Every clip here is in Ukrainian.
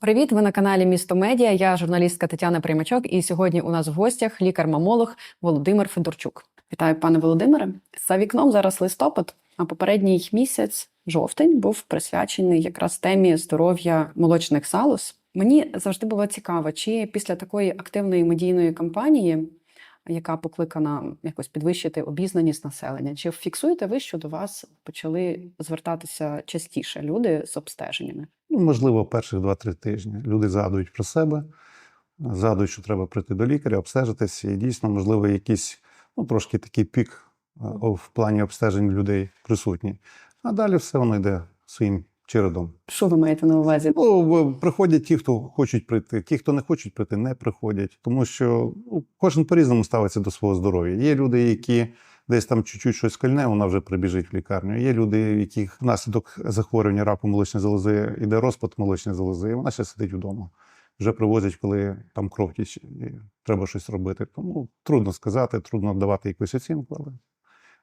Привіт, ви на каналі Місто Медіа. Я журналістка Тетяна Приймачок, і сьогодні у нас в гостях лікар-мамолог Володимир Федорчук. Вітаю, пане Володимире. За вікном зараз листопад, а попередній місяць, жовтень, був присвячений якраз темі здоров'я молочних залоз. Мені завжди було цікаво, чи після такої активної медійної кампанії, яка покликана якось підвищити обізнаність населення, чи фіксуєте ви, що до вас почали звертатися частіше люди з обстеженнями? Ну, можливо, перших 2-3 тижні люди згадують про себе, згадують, що треба прийти до лікаря, обстежитися, і дійсно, можливо, якийсь ну, трошки такий пік е, в плані обстежень людей присутній. А далі все воно йде своїм чередом. Що ви маєте на увазі? Ну, приходять ті, хто хочуть прийти, ті, хто не хочуть прийти, не приходять. Тому що ну, кожен по-різному ставиться до свого здоров'я. Є люди, які десь там чуть-чуть щось кольне, вона вже прибіжить в лікарню. Є люди, в яких внаслідок захворювання раку молочної залози іде розпад молочної залози, і вона ще сидить вдома. Вже привозять, коли там кров тіче, і треба щось робити. Тому трудно сказати, трудно давати якусь оцінку, але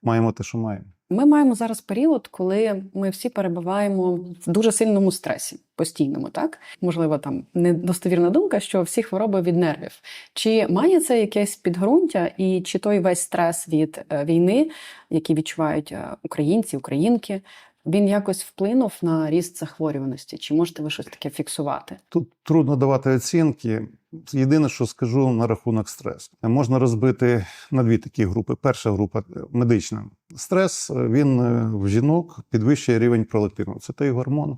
маємо те, що маємо. Ми маємо зараз період, коли ми всі перебуваємо в дуже сильному стресі, постійному, так можливо, там недостовірна думка, що всі хвороби від нервів. Чи має це якесь підґрунтя, і чи той весь стрес від е, війни, який відчувають е, українці, українки, він якось вплинув на ріст захворюваності? Чи можете ви щось таке фіксувати? Тут трудно давати оцінки. Єдине, що скажу на рахунок стресу. Можна розбити на дві такі групи. Перша група медична. Стрес він е, в жінок підвищує рівень пролактину. Це той гормон,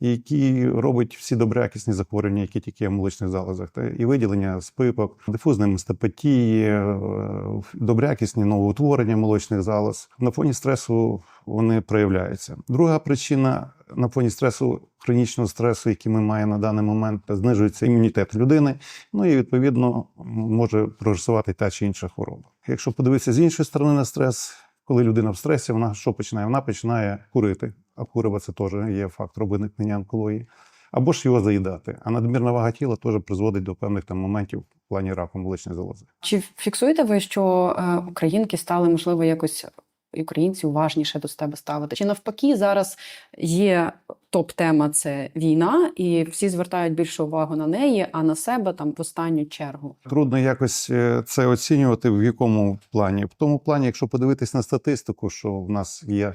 який робить всі добрякісні захворювання, які тільки є в молочних залозах. Та і виділення спипок, дифузні мастопатії, е, добрякісні новоутворення молочних залоз. На фоні стресу вони проявляються. Друга причина на фоні стресу, хронічного стресу, який ми маємо на даний момент, знижується імунітет людини. Ну і відповідно може прогресувати та чи інша хвороба. Якщо подивитися з іншої сторони на стрес, коли людина в стресі, вона що починає? Вона починає курити. Курива це теж є фактор виникнення онкології. Або ж його заїдати. А надмірна вага тіла теж призводить до певних там моментів в плані раку молочної залози. Чи фіксуєте ви, що е, українки стали, можливо, якось українці уважніше до себе ставити? Чи навпаки, зараз є топ-тема це війна, і всі звертають більше увагу на неї, а на себе там в останню чергу? Трудно якось е, це оцінювати в якому плані. В тому плані, якщо подивитись на статистику, що в нас є.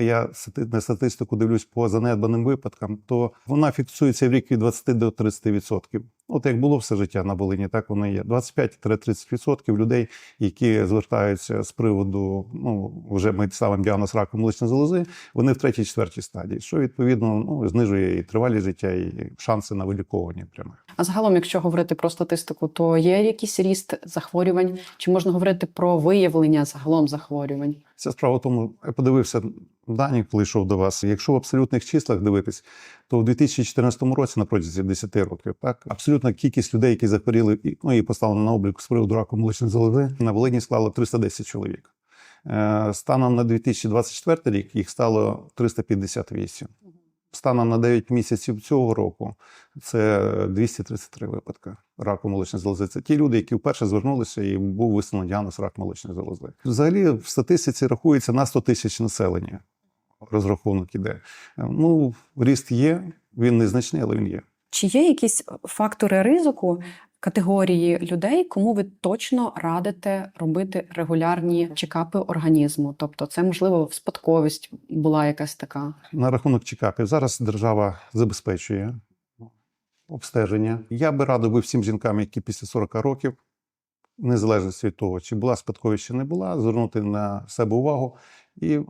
Я на статистику дивлюсь по занедбаним випадкам, то вона фіксується в рік від 20 до 30 відсотків. От як було все життя на Волині, так воно є. 25-30 відсотків людей, які звертаються з приводу, ну вже ми ставимо діагноз раку молочної залози, вони в третій, четвертій стадії, що відповідно ну знижує і тривалість життя, і шанси на виліковування пряме. А загалом, якщо говорити про статистику, то є якийсь ріст захворювань? Чи можна говорити про виявлення загалом захворювань? Ця справа в тому, я подивився дані, коли йшов до вас. Якщо в абсолютних числах дивитись, то в 2014 році, на протязі 10 років, так абсолютна кількість людей, які захворіли і ну і поставлено на облік з приводу раку молочної залози, на Волині склало 310 чоловік. Е, Станом на 2024 рік їх стало 358. Станом на 9 місяців цього року це 233 випадки раку молочної залози. Це ті люди, які вперше звернулися і був висновлений діагноз рак молочної залози. Взагалі в статистиці рахується на 100 тисяч населення. Розрахунок іде. Ну, ріст є, він незначний, але він є. Чи є якісь фактори ризику категорії людей, кому ви точно радите робити регулярні чекапи організму? Тобто, це можливо спадковість була якась така. На рахунок чекапів зараз держава забезпечує обстеження. Я би радив би всім жінкам, які після 40 років, незалежно від того, чи була спадковість, чи не була, звернути на себе увагу і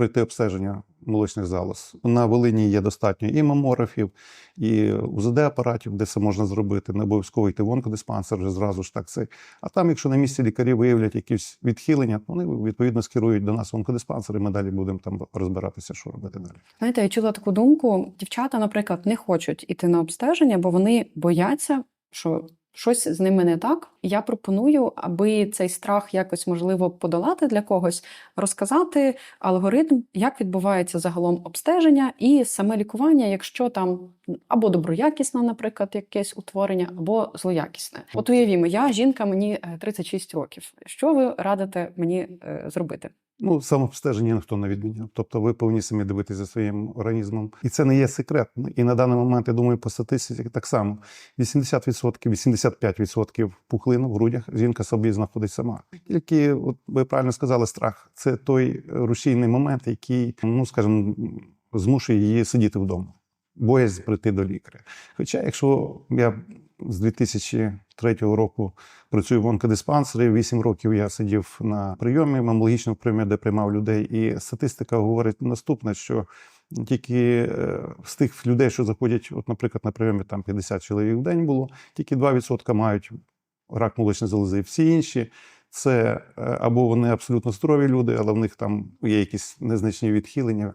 пройти обстеження молочних залоз. На Волині є достатньо і мамографів, і УЗД-апаратів, де це можна зробити. Не обов'язково йти в онкодиспансер вже зразу ж так це. А там, якщо на місці лікарі виявлять якісь відхилення, вони відповідно скерують до нас в онкодиспансер, і ми далі будемо там розбиратися, що робити далі. Знаєте, я чула таку думку: дівчата, наприклад, не хочуть іти на обстеження, бо вони бояться, що щось з ними не так. Я пропоную, аби цей страх якось можливо подолати для когось, розказати алгоритм, як відбувається загалом обстеження і саме лікування, якщо там або доброякісне, наприклад, якесь утворення, або злоякісне. От уявімо, я жінка, мені е, 36 років. Що ви радите мені е, зробити? Ну, самообстеження ніхто не відміняв. Тобто ви повинні самі дивитися за своїм організмом. І це не є секрет. І на даний момент, я думаю, по статистиці так само. 80%, 85% пухлин в грудях жінка собі знаходить сама. Тільки, от ви правильно сказали, страх це той рушійний момент, який, ну скажімо, змушує її сидіти вдома. Боязнь прийти до лікаря. Хоча, якщо я з 2003 року працюю в онкодиспансері, 8 років я сидів на прийомі, мамологічному прийомі, де приймав людей, і статистика говорить наступне, що тільки е, з тих людей, що заходять, от, наприклад, на прийомі там 50 чоловік в день було, тільки 2% мають рак молочної залози. Всі інші це е, або вони абсолютно здорові люди, але в них там є якісь незначні відхилення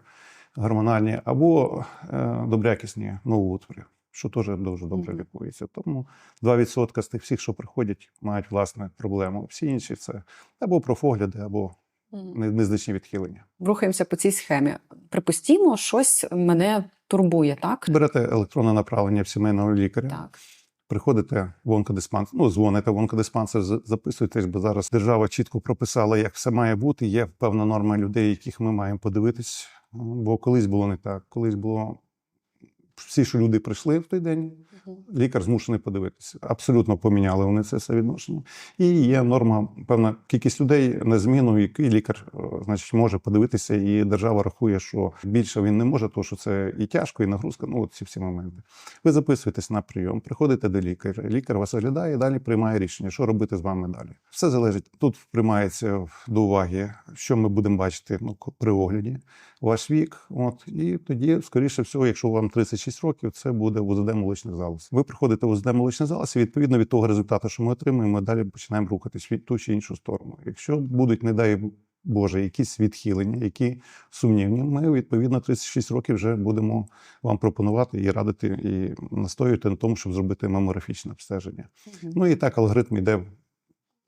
гормональні, або е, добрякісні новоутвори, що теж дуже добре Мгм. лікується. Тому 2% з тих всіх, що приходять, мають власне проблему. Всі інші це або профогляди, або не- незначні відхилення. Рухаємося по цій схемі. Припустімо, щось мене турбує, так? Берете електронне направлення в сімейного лікаря. Так. Приходите в онкодиспансер, ну, дзвоните в онкодиспансер, записуєтесь, бо зараз держава чітко прописала, як все має бути. Є певна норма людей, яких ми маємо подивитись. Бо колись було не так. Колись було всі, що люди прийшли в той день, лікар змушений подивитися. Абсолютно поміняли вони це все відношення. І є норма, певна кількість людей на зміну, який лікар е, значить, може подивитися, і держава рахує, що більше він не може, тому що це і тяжко, і нагрузка. Ну, от ці всі моменти. Ви записуєтесь на прийом, приходите до лікаря. Лікар вас оглядає і далі приймає рішення, що робити з вами далі. Все залежить. Тут приймається до уваги, що ми будемо бачити ну, при огляді, ваш вік. От і тоді, скоріше всього, якщо вам 36 років, це буде УЗД молочних залоз. Ви приходите в УЗД молочних залоз, і відповідно від того результату, що ми отримуємо, ми далі починаємо рухатись від ту чи іншу сторону. Якщо будуть, не дай Боже, якісь відхилення, які сумнівні, ми відповідно 36 років вже будемо вам пропонувати і радити і настоювати на тому, щоб зробити мамографічне обстеження. Ну і так алгоритм йде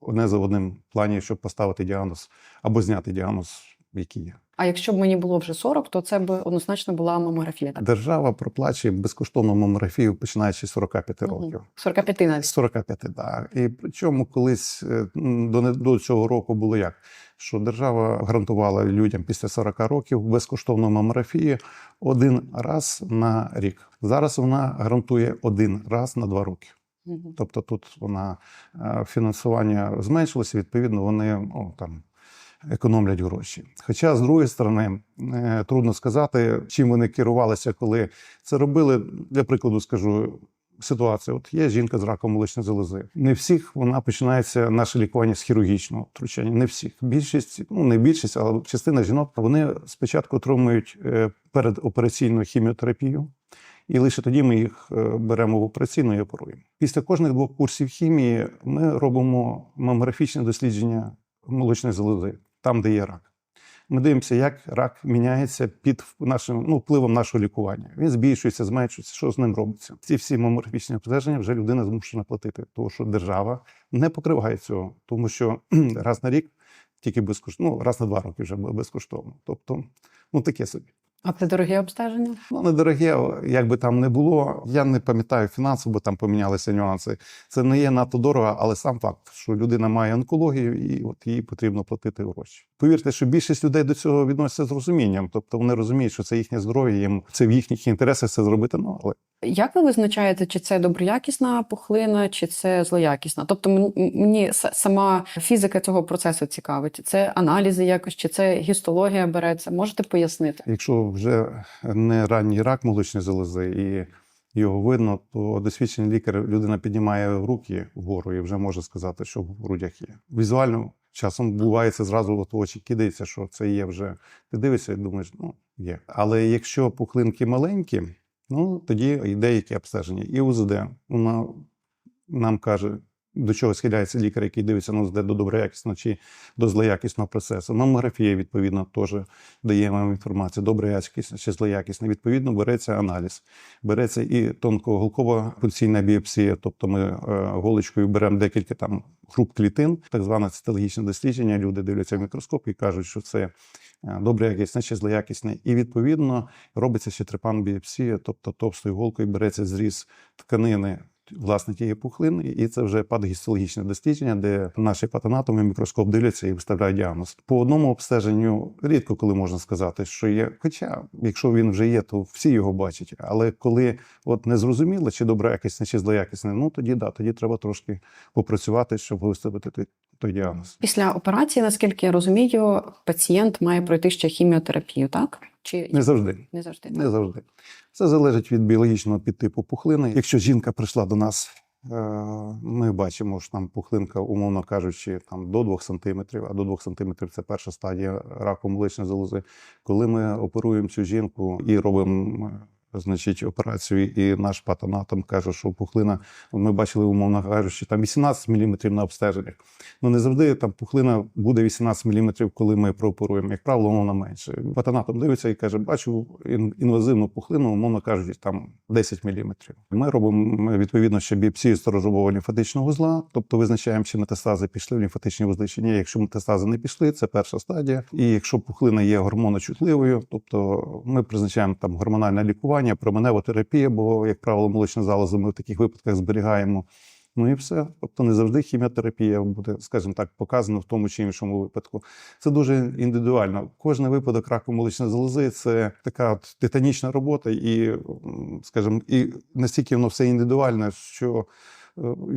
одне за одним в плані, щоб поставити діагноз або зняти діагноз, який є. А якщо б мені було вже 40, то це б однозначно була мамографія. Так? Держава проплачує безкоштовну мамографію починаючи з 45 Мгм. років. 45 навіть. З 45, так. І причому колись е, до, до цього року було як? Що держава гарантувала людям після 40 років безкоштовну мамографію один раз на рік. Зараз вона гарантує один раз на два роки. Тобто тут вона е, фінансування зменшилося, відповідно, вони ну, там. Економлять гроші. Хоча, з другої сторони, е, трудно сказати, чим вони керувалися, коли це робили. Для прикладу, скажу ситуація: от є жінка з раком молочної залози. Не всіх вона починається наше лікування з хірургічного втручання. Не всіх. Більшість, ну не більшість, але частина жінок вони спочатку отримують е, передопераційну хіміотерапію. І лише тоді ми їх е, беремо в операційну і оперуємо. Після кожних двох курсів хімії ми робимо мамографічне дослідження молочної залози, там, де є рак. Ми дивимося, як рак міняється під нашим ну, впливом нашого лікування. Він збільшується, зменшується, що з ним робиться. Ці всі мамографічні обстеження вже людина змушена платити, тому що держава не покриває цього, тому що раз на рік тільки безкоштовно, ну, раз на два роки вже безкоштовно. Тобто, ну таке собі. А це дорогі обстеження? Ну, недороге, як би там не було. Я не пам'ятаю фінансово, бо там помінялися нюанси. Це не є надто дорого, але сам факт, що людина має онкологію, і от їй потрібно платити гроші. Повірте, що більшість людей до цього відносяться з розумінням. Тобто вони розуміють, що це їхнє здоров'я, їм це в їхніх інтересах це зробити. Ну але Як ви визначаєте, чи це доброякісна пухлина, чи це злоякісна? Тобто мені сама фізика цього процесу цікавить. Це аналізи якось, чи це гістологія береться? Можете пояснити? якщо вже не ранній рак молочної залози і його видно, то досвідчений лікар людина піднімає руки вгору і вже може сказати, що в грудях є. Візуально часом буває це зразу в очі кидається, що це є вже. Ти дивишся і думаєш, ну є. Але якщо пухлинки маленькі, ну тоді йде яке обстеження. І УЗД нам каже. До чого схиляється лікар, який дивиться на УЗД до доброякісного чи до злоякісного процесу. Мамографія, відповідно, теж дає вам інформацію, доброякісна чи злоякісна. Відповідно, береться аналіз, береться і тонкоголкова пульсійна біопсія, тобто ми е, голочкою беремо декілька там груп клітин, так зване цитологічне дослідження. Люди дивляться в мікроскоп і кажуть, що це е, доброякісне чи злоякісне. І відповідно робиться ще трепан біопсія, тобто товстою голкою береться зріз тканини власне тієї пухлини, і це вже патогістологічне дослідження, де наші патанатоми мікроскоп дивляться і виставляють діагноз. По одному обстеженню рідко коли можна сказати, що є. Хоча, якщо він вже є, то всі його бачать. Але коли от не зрозуміло, чи доброякісне, чи злоякісне, ну тоді да, тоді треба трошки попрацювати, щоб виставити той, той діагноз. Після операції, наскільки я розумію, пацієнт має пройти ще хіміотерапію, так? Чи Не завжди. не завжди? Не завжди. Це залежить від біологічного підтипу пухлини. Якщо жінка прийшла до нас, е, ми бачимо, що там пухлинка, умовно кажучи, там до 2 см, а до 2 см це перша стадія раку молочної залози. Коли ми оперуємо цю жінку і робимо. Значить, операцію, і наш патанатом каже, що пухлина, ми бачили, умовно кажучи, там 18 мм на обстеженнях. Ну не завжди там пухлина буде 18 мм, коли ми прооперуємо. Як правило, вона менше. Патанатом дивиться і каже: бачу інвазивну пухлину, умовно кажучи, там 10 мм. Ми робимо відповідно ще біопсію сторожового лімфатичного вузла, тобто визначаємо, чи метастази пішли в лімфатичні вузли чи ні. Якщо метастази не пішли, це перша стадія. І якщо пухлина є гормоночутливою, тобто ми призначаємо там гормональне лікування, променева терапія, бо, як правило, молочна залози ми в таких випадках зберігаємо. Ну і все. Тобто не завжди хіміотерапія буде, скажімо так, показана в тому чи іншому випадку. Це дуже індивідуально. Кожний випадок раку молочної залози це така от титанічна робота, і, скажімо, і настільки воно все індивідуальне, що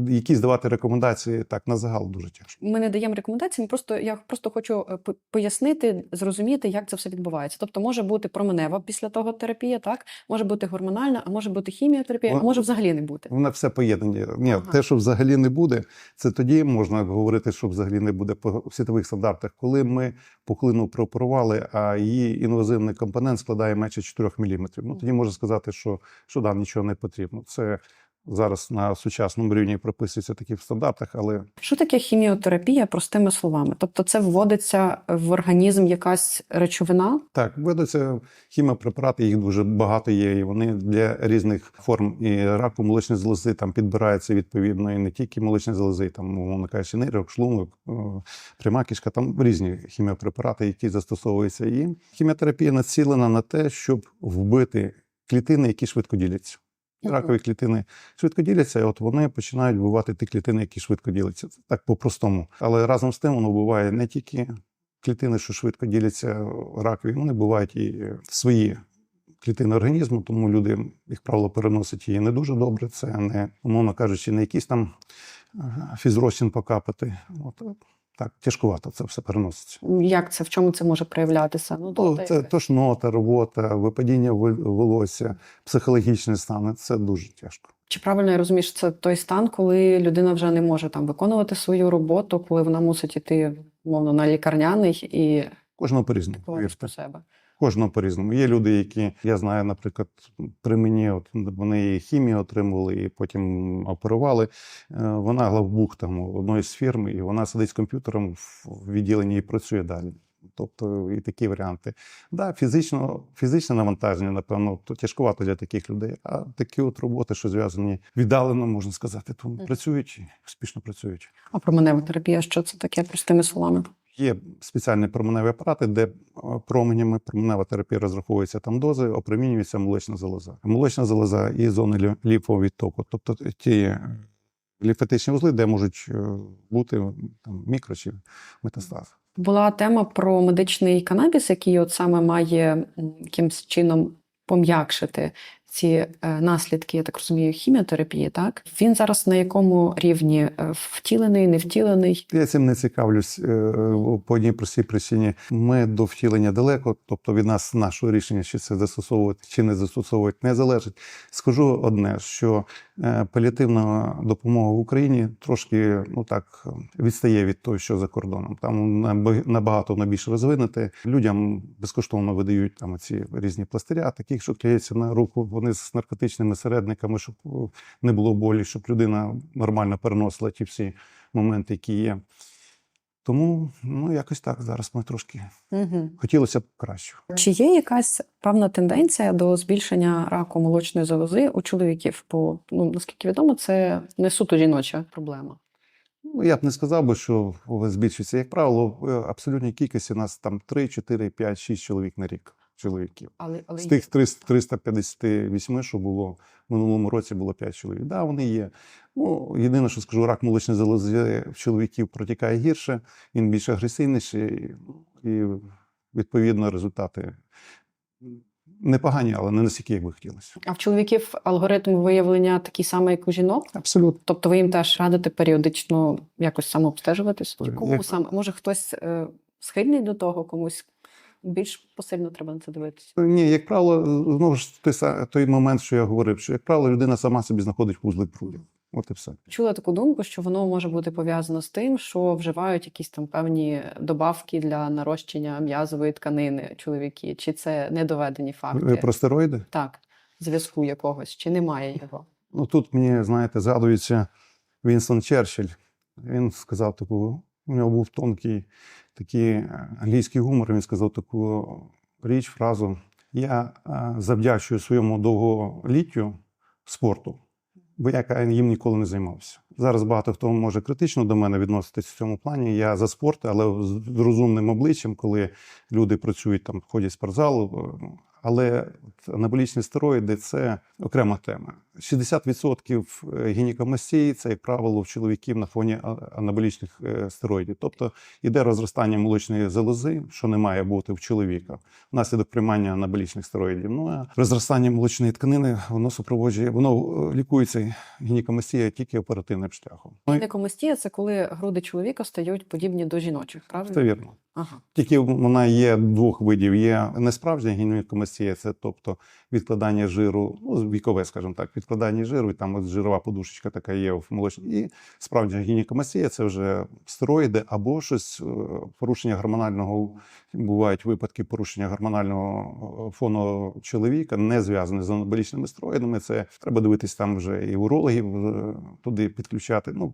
якісь давати рекомендації так на загал дуже тяжко. Ми не даємо рекомендацій. Просто я просто хочу е, пояснити, зрозуміти, як це все відбувається. Тобто, може бути променева після того терапія, так може бути гормональна, а може бути хіміотерапія, а може взагалі не бути. Воно все поєднані. Ні, Ага. те, що взагалі не буде, це тоді можна говорити, що взагалі не буде по світових стандартах. Коли ми пухлину прооперували, а її інвазивний компонент складає менше 4 мм. Ну тоді можна сказати, що, що да, нічого не потрібно. Це зараз на сучасному рівні прописується такі в стандартах, але Що таке хіміотерапія простими словами? Тобто, це вводиться в організм якась речовина, Так, ведуться хіміопрепарати, їх дуже багато є, і вони для різних форм і раку молочної залози там підбираються відповідно, і не тільки молочні залози, там, умовно кажучи, нирок, шлунок, пряма кишка, там різні хіміопрепарати, які застосовуються. І хіміотерапія націлена на те, щоб вбити клітини, які швидко діляться. Ракові клітини швидко діляться, і от вони починають вбивати ті клітини, які швидко діляться. Так по-простому. Але разом з тим воно вбиває не тільки клітини, що швидко діляться ракові, вони бувають і свої клітини організму, тому люди, як правило, переносять її не дуже добре. Це не, умовно кажучи, не якийсь там фізрозчин покапати. От так, тяжкувато це все переноситься. як це в чому це може проявлятися? Ну Ну, це тошнота, рвота, випадіння волосся, психологічний стан. Це дуже тяжко. Чи правильно я розумію, що це той стан, коли людина вже не може там виконувати свою роботу, коли вона мусить іти мовно на лікарняний і Кожного по-різному. повірте. себе? Кожного по-різному. Є люди, які я знаю, наприклад, при мені, от вони і хімію отримували, і потім оперували. Е, Вона главбух там одної з фірм, і вона сидить з комп'ютером в відділенні і працює далі. Тобто і такі варіанти. Да, фізично, фізичне навантаження, напевно, то тяжкувато для таких людей. А такі от роботи, що зв'язані віддалено, можна сказати, то Мгм. працюють і успішно працюють. А променева терапія, що це таке простими словами? Є спеціальні променеві апарати, де е, променями променева терапія розраховується там дози, опромінюється молочна залоза. Молочна залоза і зони лі- відтоку, тобто ті е, лімфатичні вузли, де можуть е, бути там, мікро чи метастази. Була тема про медичний канабіс, який от саме має якимсь чином пом'якшити ці е, наслідки, я так розумію, хіміотерапії. Так він зараз на якому рівні Е, втілений, не втілений? Я цим не цікавлюсь е, по одній простій причині. Ми до втілення далеко, тобто від нас нашого рішення, чи це застосовувати, чи не застосовувати, не залежить. Скажу одне, що паліативна допомога в Україні трошки ну так відстає від того, що за кордоном. Там набагато воно більш розвинуте. Людям безкоштовно видають там ці різні пластиря, таких, що клеються на руку. Вони з наркотичними середниками, щоб е, не було болі, щоб людина нормально переносила ті всі моменти, які є. Тому ну якось так зараз ми трошки Угу. хотілося б краще. Чи є якась певна тенденція до збільшення раку молочної залози у чоловіків? Бо ну наскільки відомо, це не суто жіноча проблема. Ну, я б не сказав би, що збільшується. Як правило, в абсолютній кількості у нас там 3, 4, 5, 6 чоловік на рік. Чоловіків. Але, але З тих 300 358, що було в минулому році, було 5 чоловік. Да, вони є. Ну, єдине, що скажу, рак молочної залози в чоловіків протікає гірше, він більш агресивніший, і відповідно результати непогані, але не настільки, як би хотілося. А в чоловіків алгоритм виявлення такий самий, як у жінок? Абсолютно. Тобто ви їм теж радите періодично якось самообстежуватись? Як- кому саме? Може хтось е, схильний до того, комусь більш посильно треба на це дивитися? Ні, як правило, знову ж той, той момент, що я говорив, що як правило, людина сама собі знаходить вузлик прудів. От і все. Чула таку думку, що воно може бути пов'язано з тим, що вживають якісь там певні добавки для нарощення м'язової тканини чоловіки. Чи це недоведені факти? Про стероїди? Так, зв'язку якогось, чи немає його? Ну тут мені, знаєте, згадується Вінстон Черчилль. Він сказав таку, у нього був тонкий такий е, англійський гумор. Він сказав таку річ, фразу: Я е, завдячую своєму довголіттю спорту, бо я їм ніколи не займався. Зараз багато хто може критично до мене відноситись в цьому плані. Я за спорт, але з розумним обличчям, коли люди працюють там, ходять в спортзал. Е, Але анаболічні стероїди це окрема тема. 60% гінекомастії це, як правило, в чоловіків на фоні анаболічних е, стероїдів. Тобто йде розростання молочної залози, що не має бути в чоловіка, внаслідок приймання анаболічних стероїдів. Ну а розростання молочної тканини воно супроводжує, воно е, лікується гінекомастія тільки оперативним шляхом. Гінекомастія – це коли груди чоловіка стають подібні до жіночих, правильно? це вірно. Ага. Тільки вона є двох видів. Є несправжня гінекомастія, це тобто відкладання жиру, ну вікове, скажімо так, відкладання жиру, і там от жирова подушечка така є в молочній. І справжня гінекомастія це вже стероїди або щось е, порушення гормонального. Бувають випадки порушення гормонального е, фону чоловіка, не зв'язані з анаболічними стероїдами. Це треба дивитись там вже і урологів е, туди підключати. Ну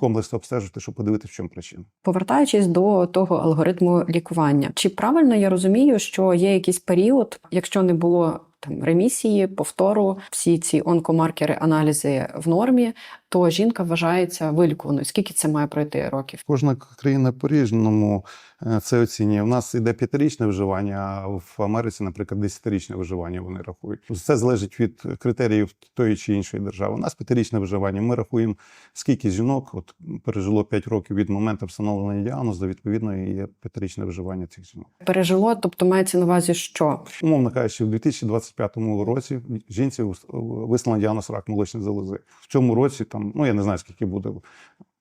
комплексно обстежити, щоб подивитися, в чому причина. Повертаючись до того алгоритму лікування, чи правильно я розумію, що є якийсь період, якщо не було там ремісії, повтору, всі ці онкомаркери, аналізи в нормі, то жінка вважається вилікуваною. Скільки це має пройти років? Кожна країна по-різному е, це оцінює. У нас іде п'ятирічне вживання, а в Америці, наприклад, десятирічне вживання вони рахують. Це залежить від критеріїв тої чи іншої держави. У нас п'ятирічне вживання. Ми рахуємо, скільки жінок от, пережило 5 років від моменту встановлення діагнозу, відповідно, і є п'ятирічне вживання цих жінок. Пережило, тобто мається на увазі, що Умовно кажучи, в 2025 році жінці вислано діагноз рак молочної залози. В цьому році там, ну я не знаю скільки буде.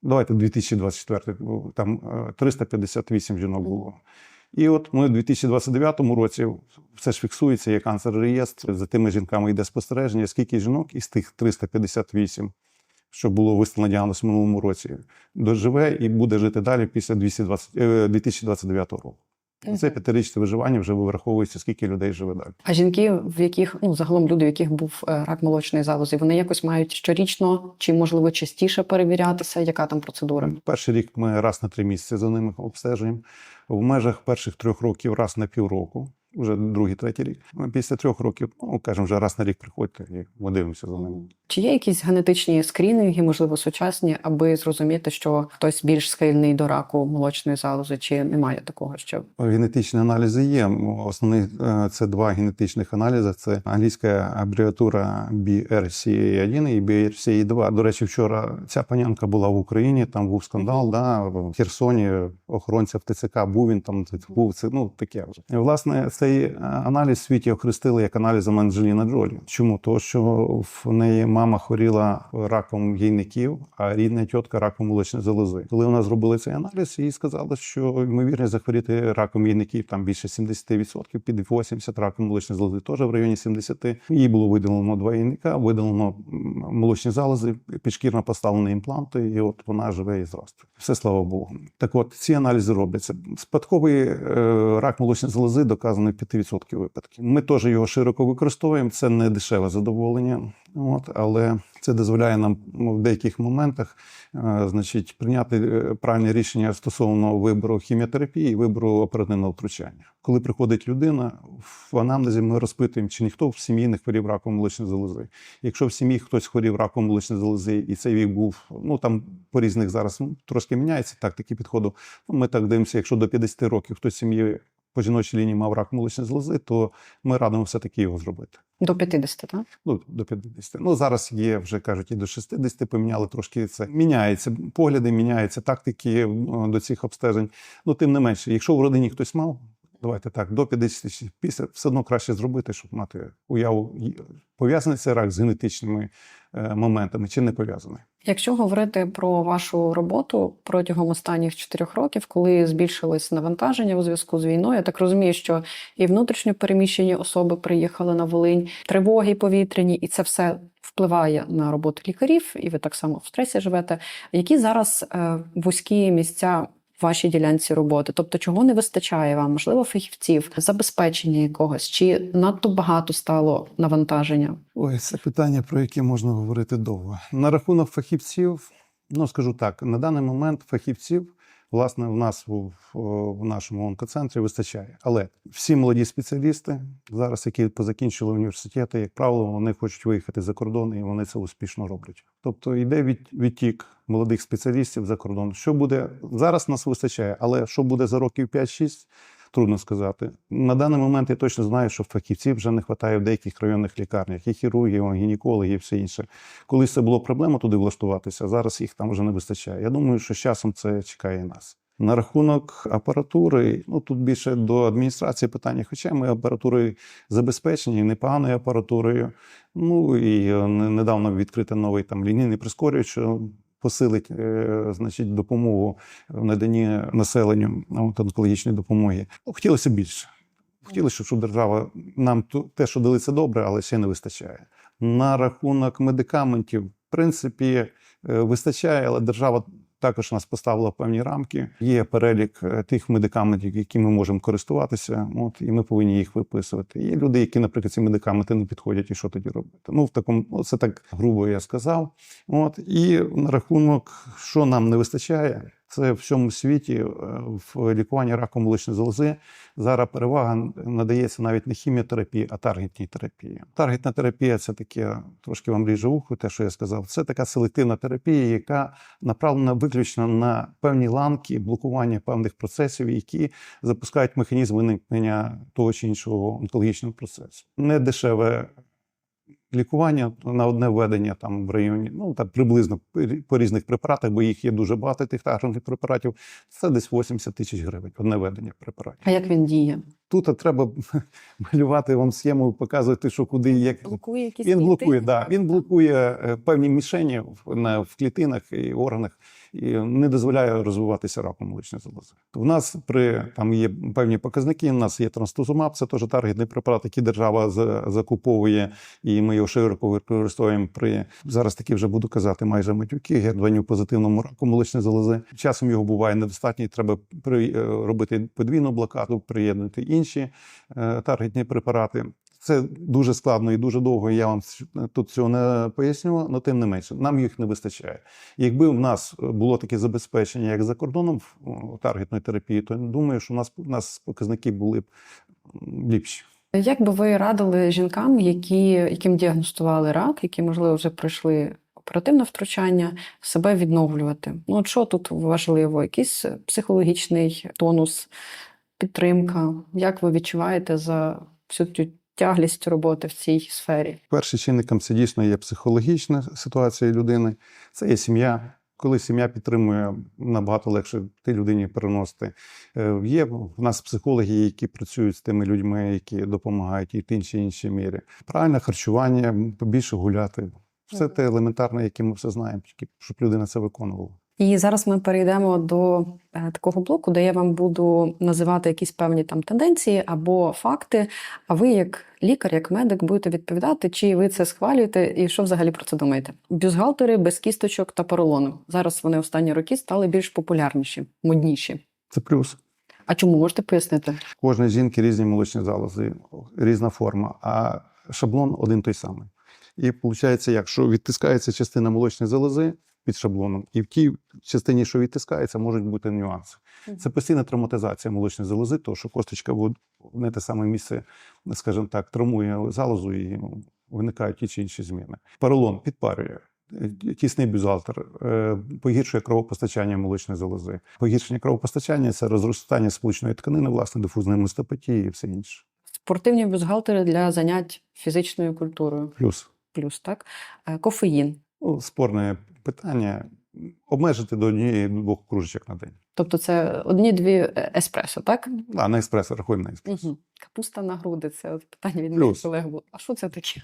Давайте 2024, там е, 358 жінок було. І от ми в 2029 році все ж фіксується, є канцер реєстр. За тими жінками йде спостереження, скільки жінок із тих 358, що було виставлено діагноз в минулому році, доживе і буде жити далі після 220, е, 2029 року. Це п'ятирічне виживання вже вираховується, скільки людей живе далі. а жінки, в яких ну загалом люди, в яких був е, рак молочної залози, вони якось мають щорічно чи можливо частіше перевірятися. Яка там процедура? Перший рік ми раз на три місяці за ними обстежуємо. В межах перших трьох років раз на півроку, вже другий, третій рік. Після трьох років, ну кажемо, вже раз на рік приходьте і ми дивимося за ними. Чи є якісь генетичні скринінги, можливо, сучасні, аби зрозуміти, що хтось більш схильний до раку молочної залози, чи немає такого, що Генетичні аналізи є. Основний е, це два генетичних аналізи. Це англійська абревіатура BRCA1 і BRCA2. До речі, вчора ця панянка була в Україні. Там був скандал. Да, в Херсоні охоронця в ТЦК був він там був. Це ну таке вже. Власне, цей е, аналіз світі охрестили як аналізом Анджеліна Джолі. Чому? Тому що в неї мама хворіла раком яйників, а рідна тітка раком молочної залози. Коли вона зробила цей аналіз, їй сказали, що ймовірність захворіти раком яйників там більше 70%, під 80% раком молочної залози теж в районі 70%. Їй було видалено два яйника, видалено молочні залози, підшкірно поставлені імпланти, і от вона живе і зростає. Все слава Богу. Так от ці аналізи робляться. Спадковий е, рак молочної залози доказаний 5% випадків. Ми теж його широко використовуємо. Це не дешеве задоволення. От, але це дозволяє нам ну, в деяких моментах е, значить, прийняти е, правильне рішення стосовно вибору хіміотерапії і вибору оперативного втручання. Коли приходить людина, в анамнезі ми розпитуємо, чи ніхто в сім'ї не хворів раком молочної залози. Якщо в сім'ї хтось хворів раком молочної залози, і цей вік був, ну там по різних зараз ну, трошки міняється тактики підходу. Ну, ми так дивимося, якщо до 50 років хтось в сім'ї по жіночій лінії мав рак молочної злози, то ми радимо все-таки його зробити. До 50, так? Ну, до 50. Ну, зараз є, вже кажуть, і до 60 поміняли трошки це. Міняється погляди, міняються тактики е, до цих обстежень. Ну, тим не менше, якщо в родині хтось мав, давайте так, до 50 чи після все одно краще зробити, щоб мати уяву, пов'язаний цей рак з генетичними е, моментами чи не пов'язаний. Якщо говорити про вашу роботу протягом останніх чотирьох років, коли збільшилось навантаження у зв'язку з війною, я так розумію, що і внутрішньо переміщені особи приїхали на Волинь, тривоги повітряні, і це все впливає на роботу лікарів, і ви так само в стресі живете. Які зараз е, вузькі місця вашій ділянці роботи? Тобто, чого не вистачає вам? Можливо, фахівців, забезпечення якогось, чи надто багато стало навантаження? Ой, це питання, про яке можна говорити довго. На рахунок фахівців, ну скажу так, на даний момент фахівців, власне, в нас в, нашому онкоцентрі вистачає. Але всі молоді спеціалісти зараз, які позакінчили університети, як правило, вони хочуть виїхати за кордон, і вони це успішно роблять. Тобто йде від, відтік молодих спеціалістів за кордон. Що буде зараз? Нас вистачає, але що буде за років 5-6, Трудно сказати. На даний момент я точно знаю, що фахівців вже не вистачає в деяких районних лікарнях, і хірургів, і гінекологів, і все інше. Колись це було проблема туди влаштуватися, зараз їх там вже не вистачає. Я думаю, що з часом це чекає і нас. На рахунок апаратури, ну тут більше до адміністрації питання, хоча ми апаратурою забезпечені, непоганою апаратурою. Ну і е, не- недавно відкрити новий там лінійний прискорювач, посилить е, значить, допомогу в наданні населенню онкологічної допомоги. Ну, хотілося більше. Хотілося, щоб держава нам те, що дали, це добре, але ще не вистачає. На рахунок медикаментів, в принципі, е, вистачає, але держава також нас поставило певні рамки. Є перелік е, тих медикаментів, які ми можемо користуватися, от, і ми повинні їх виписувати. Є люди, які, наприклад, ці медикаменти не підходять, і що тоді робити? Ну, в такому, ну, це так грубо я сказав. От, і на рахунок, що нам не вистачає, це в всьому світі е, в лікуванні раку молочної залози зараз перевага надається навіть не хіміотерапії, а таргетній терапії. Таргетна терапія це таке трошки вам ріже ухо, те, що я сказав. Це така селективна терапія, яка направлена виключно на певні ланки блокування певних процесів, які запускають механізм виникнення того чи іншого онкологічного процесу. Не дешеве лікування на одне введення там в районі, ну так приблизно по різних препаратах, бо їх є дуже багато тих таргетних препаратів. Це десь 80 тисяч гривень одне введення препаратів. А як він діє? Тут треба малювати вам схему, показувати, що куди як. Блокує якісь Він блокує, да. Він блокує е, певні мішені в, в клітинах і органах і не дозволяє розвиватися раку молочної залози. У нас при там є певні показники. У нас є транстузумаб, це теж таргетний препарат, який держава за- закуповує, і ми його широко використовуємо при зараз. Таки вже буду казати, майже матюки, гердваню позитивному раку молочної залози. Часом його буває недостатньо. Треба при, е, робити подвійну блокаду, приєднати інші е, таргетні препарати. Це дуже складно і дуже довго. Я вам тут цього не поясню, але тим не менше, нам їх не вистачає. Якби в нас було таке забезпечення, як за кордоном в таргетної терапії, то думаю, що у нас у нас показники були б ліпші. Як би ви радили жінкам, які, яким діагностували рак, які, можливо, вже пройшли оперативне втручання, себе відновлювати? Ну, от що тут важливо? Якийсь психологічний тонус, підтримка? Як ви відчуваєте за всю цю тяглість роботи в цій сфері? Першим чинником це дійсно є психологічна ситуація людини, це є сім'я. Коли сім'я підтримує, набагато легше тій людині переносити. Е, Є в нас психологи, які працюють з тими людьми, які допомагають і в тій чи іншій мірі. Правильне харчування, побільше гуляти. Все те елементарне, яке ми все знаємо, тільки щоб людина це виконувала. І зараз ми перейдемо до такого блоку, де я вам буду називати якісь певні там тенденції або факти. А ви, як лікар, як медик, будете відповідати, чи ви це схвалюєте, і що взагалі про це думаєте? Бюстгальтери без кісточок та поролону. Зараз вони останні роки стали більш популярніші, модніші. Це плюс. А чому можете пояснити? У кожної жінки різні молочні залози, різна форма, а шаблон один той самий. І виходить, як що відтискається частина молочної залози під шаблоном, і в тій частині, що відтискається, можуть бути нюанси. Це постійна травматизація молочної залози, тому що косточка в не те саме місце, скажімо так, травмує залозу і виникають ті чи інші зміни. Поролон підпарює. тісний бюзгалтер, е, погіршує кровопостачання молочної залози. Погіршення кровопостачання це розростання сполучної тканини, власне, дифузної мистопатії і все інше. Спортивні бюстгальтери для занять фізичною культурою. Плюс Плюс так. Е, Кофеїн. Ну, спорне питання обмежити до однієї двох кружечок на день. Тобто це одні-дві е, еспресо, так? А на еспресо рахуємо на еспресо. Угу. Капуста на груди. Це от питання від моїх колег було. А що це таке?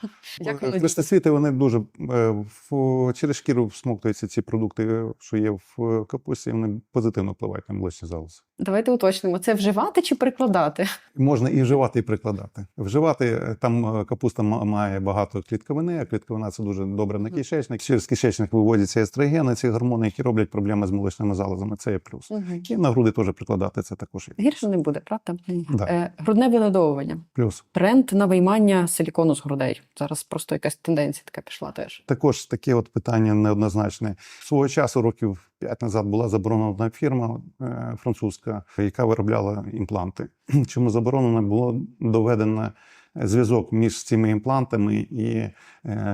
Воно діє? Вони дуже е, в, через шкіру всмоктуються ці продукти, е, що є в капусті, вони позитивно впливають на молочні залози. Давайте уточнимо, це вживати чи прикладати? Можна і вживати, і прикладати. Вживати е, там е, капуста ма- має багато клітковини, а клітковина це дуже добре на кишечник. Через кишечник виводяться естрогени, ці гормони, які роблять проблеми з молочними залозами. Це є плюс. Угу. І на груди теж прикладати це також. Гірше не буде, правда? Да. Е, грудне виледовування. Плюс. Тренд на виймання силікону з грудей. Зараз просто якась тенденція така пішла теж. Також таке от питання неоднозначне. Свого часу, років п'ять назад, була заборонена одна фірма е, французька, яка виробляла імпланти. Чому заборонено було доведено зв'язок між цими імплантами і е,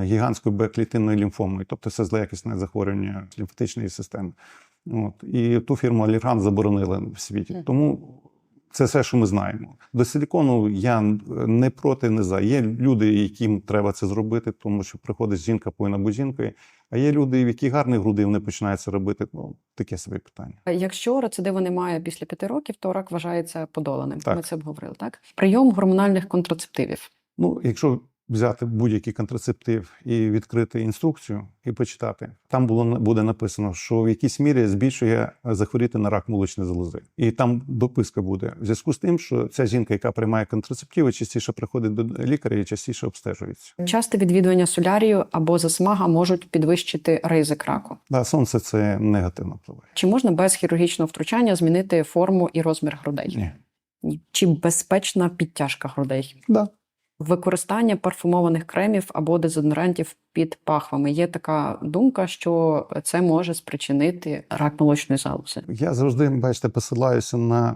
гігантською Б-клітинною лімфомою, тобто це злоякісне захворювання лімфатичної системи. От. І ту фірму Алірган заборонили в світі. Тому це все, що ми знаємо. До силікону я не проти, не за. Є люди, яким треба це зробити, тому що приходить жінка, повинна бути жінкою. А є люди, в які гарні груди, вони починають це робити. Ну, таке собі питання. Якщо рецидиву немає після п'яти років, то рак вважається подоланим. Так. Ми це обговорили. Так прийом гормональних контрацептивів. Ну, якщо взяти будь-який контрацептив і відкрити інструкцію і почитати, там було буде написано, що в якійсь мірі збільшує захворіти на рак молочної залози. І там дописка буде в зв'язку з тим, що ця жінка, яка приймає контрацептиви, частіше приходить до лікаря і частіше обстежується. Часте відвідування солярію або засмага можуть підвищити ризик раку. Да, сонце це негативно впливає. Чи можна без хірургічного втручання змінити форму і розмір грудей? Ні. Ні. Чи безпечна підтяжка грудей? Да. Використання парфумованих кремів або дезодорантів під пахвами. Є така думка, що це може спричинити рак молочної залози. Я завжди, бачите, посилаюся на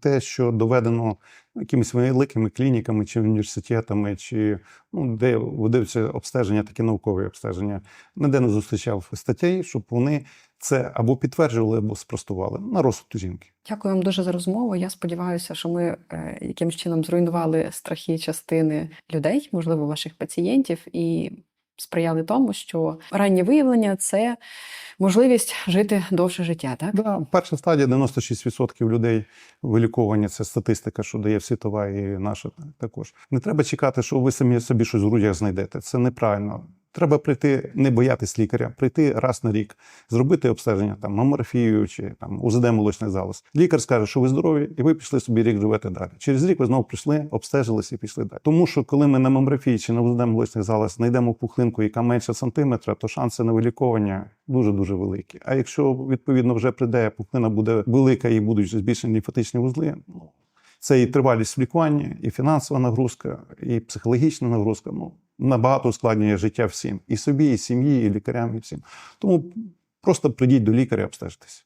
те, що доведено якимись великими клініками чи університетами, чи ну, де ведуться обстеження, такі наукові обстеження. Ніде не зустрічав статей, щоб вони це або підтверджували, або спростували на розсуд жінки. Дякую вам дуже за розмову. Я сподіваюся, що ми е, чином зруйнували страхи частини людей, можливо, ваших пацієнтів, і сприяли тому, що раннє виявлення це можливість жити довше життя. Так Да, перша стадія 96% людей виліковані. Це статистика, що дає світова і наша також. Не треба чекати, що ви самі собі щось в грудях знайдете. Це неправильно. Треба прийти, не боятись лікаря, прийти раз на рік, зробити обстеження там мамографію чи там УЗД молочний залоз. Лікар скаже, що ви здорові, і ви пішли собі рік живете далі. Через рік ви знову прийшли, обстежилися і пішли далі. Тому що коли ми на мамографії чи на УЗД молочний залоз знайдемо пухлинку, яка менше сантиметра, то шанси на виліковання дуже дуже великі. А якщо відповідно вже прийде, пухлина буде велика і будуть збільшені лімфатичні вузли. Ну це і тривалість лікування, і фінансова нагрузка, і психологічна нагрузка. Ну набагато ускладнює життя всім, і собі, і сім'ї, і лікарям, і всім. Тому просто прийдіть до лікаря, обстежитись.